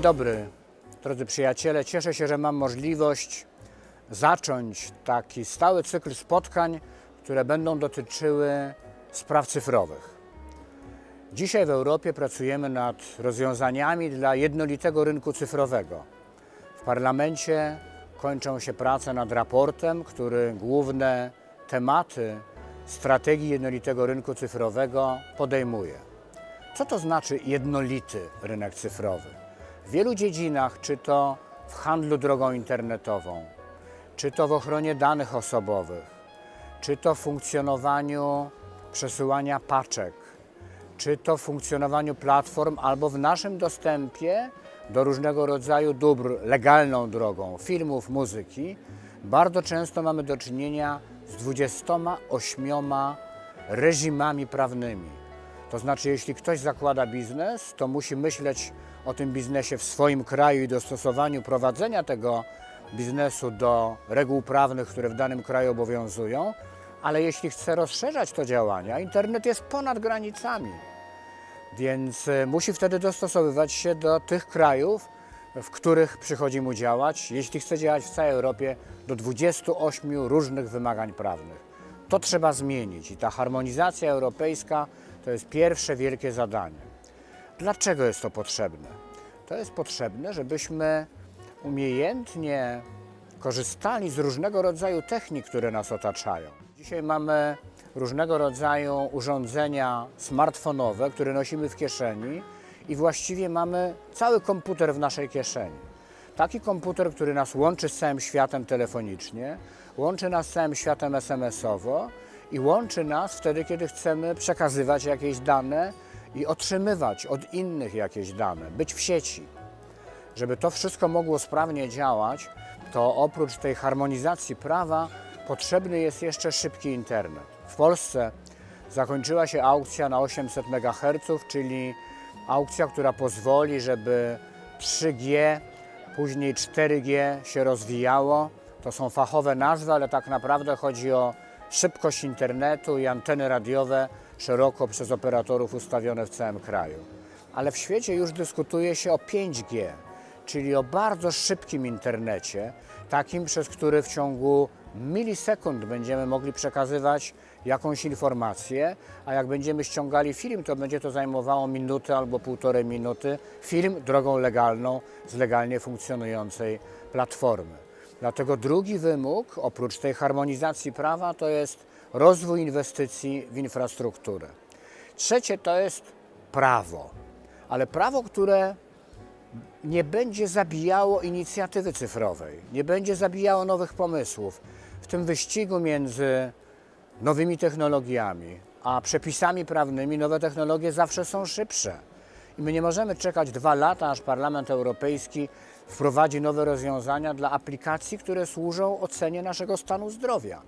dobry, drodzy przyjaciele. Cieszę się, że mam możliwość zacząć taki stały cykl spotkań, które będą dotyczyły spraw cyfrowych. Dzisiaj w Europie pracujemy nad rozwiązaniami dla jednolitego rynku cyfrowego. W parlamencie kończą się prace nad raportem, który główne tematy strategii jednolitego rynku cyfrowego podejmuje. Co to znaczy jednolity rynek cyfrowy? W wielu dziedzinach, czy to w handlu drogą internetową, czy to w ochronie danych osobowych, czy to w funkcjonowaniu przesyłania paczek, czy to w funkcjonowaniu platform, albo w naszym dostępie do różnego rodzaju dóbr legalną drogą, filmów, muzyki, bardzo często mamy do czynienia z 28 reżimami prawnymi. To znaczy, jeśli ktoś zakłada biznes, to musi myśleć o tym biznesie w swoim kraju i dostosowaniu prowadzenia tego biznesu do reguł prawnych, które w danym kraju obowiązują, ale jeśli chce rozszerzać to działanie, a internet jest ponad granicami, więc e, musi wtedy dostosowywać się do tych krajów, w których przychodzi mu działać, jeśli chce działać w całej Europie, do 28 różnych wymagań prawnych. To trzeba zmienić i ta harmonizacja europejska to jest pierwsze wielkie zadanie. Dlaczego jest to potrzebne? To jest potrzebne, żebyśmy umiejętnie korzystali z różnego rodzaju technik, które nas otaczają. Dzisiaj mamy różnego rodzaju urządzenia smartfonowe, które nosimy w kieszeni i właściwie mamy cały komputer w naszej kieszeni. Taki komputer, który nas łączy z całym światem telefonicznie, łączy nas z całym światem SMS-owo i łączy nas wtedy, kiedy chcemy przekazywać jakieś dane i otrzymywać od innych jakieś dane, być w sieci. Żeby to wszystko mogło sprawnie działać, to oprócz tej harmonizacji prawa potrzebny jest jeszcze szybki internet. W Polsce zakończyła się aukcja na 800 MHz, czyli aukcja, która pozwoli, żeby 3G, później 4G się rozwijało. To są fachowe nazwy, ale tak naprawdę chodzi o szybkość internetu i anteny radiowe szeroko przez operatorów ustawione w całym kraju. Ale w świecie już dyskutuje się o 5G, czyli o bardzo szybkim internecie, takim, przez który w ciągu milisekund będziemy mogli przekazywać jakąś informację, a jak będziemy ściągali film, to będzie to zajmowało minutę albo półtorej minuty. Film drogą legalną z legalnie funkcjonującej platformy. Dlatego drugi wymóg, oprócz tej harmonizacji prawa, to jest rozwój inwestycji w infrastrukturę. Trzecie to jest prawo, ale prawo, które nie będzie zabijało inicjatywy cyfrowej, nie będzie zabijało nowych pomysłów. W tym wyścigu między nowymi technologiami a przepisami prawnymi nowe technologie zawsze są szybsze. I my nie możemy czekać dwa lata, aż Parlament Europejski wprowadzi nowe rozwiązania dla aplikacji, które służą ocenie naszego stanu zdrowia.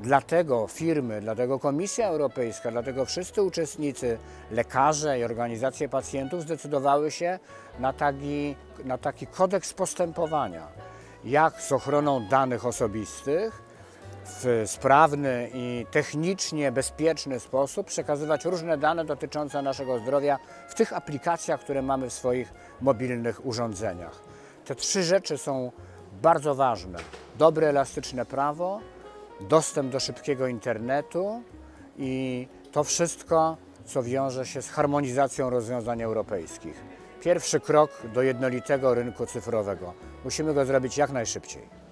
Dlatego firmy, dlatego Komisja Europejska, dlatego wszyscy uczestnicy, lekarze i organizacje pacjentów zdecydowały się na taki, na taki kodeks postępowania, jak z ochroną danych osobistych w sprawny i technicznie bezpieczny sposób przekazywać różne dane dotyczące naszego zdrowia w tych aplikacjach, które mamy w swoich mobilnych urządzeniach. Te trzy rzeczy są bardzo ważne. Dobre, elastyczne prawo, dostęp do szybkiego internetu i to wszystko, co wiąże się z harmonizacją rozwiązań europejskich. Pierwszy krok do jednolitego rynku cyfrowego. Musimy go zrobić jak najszybciej.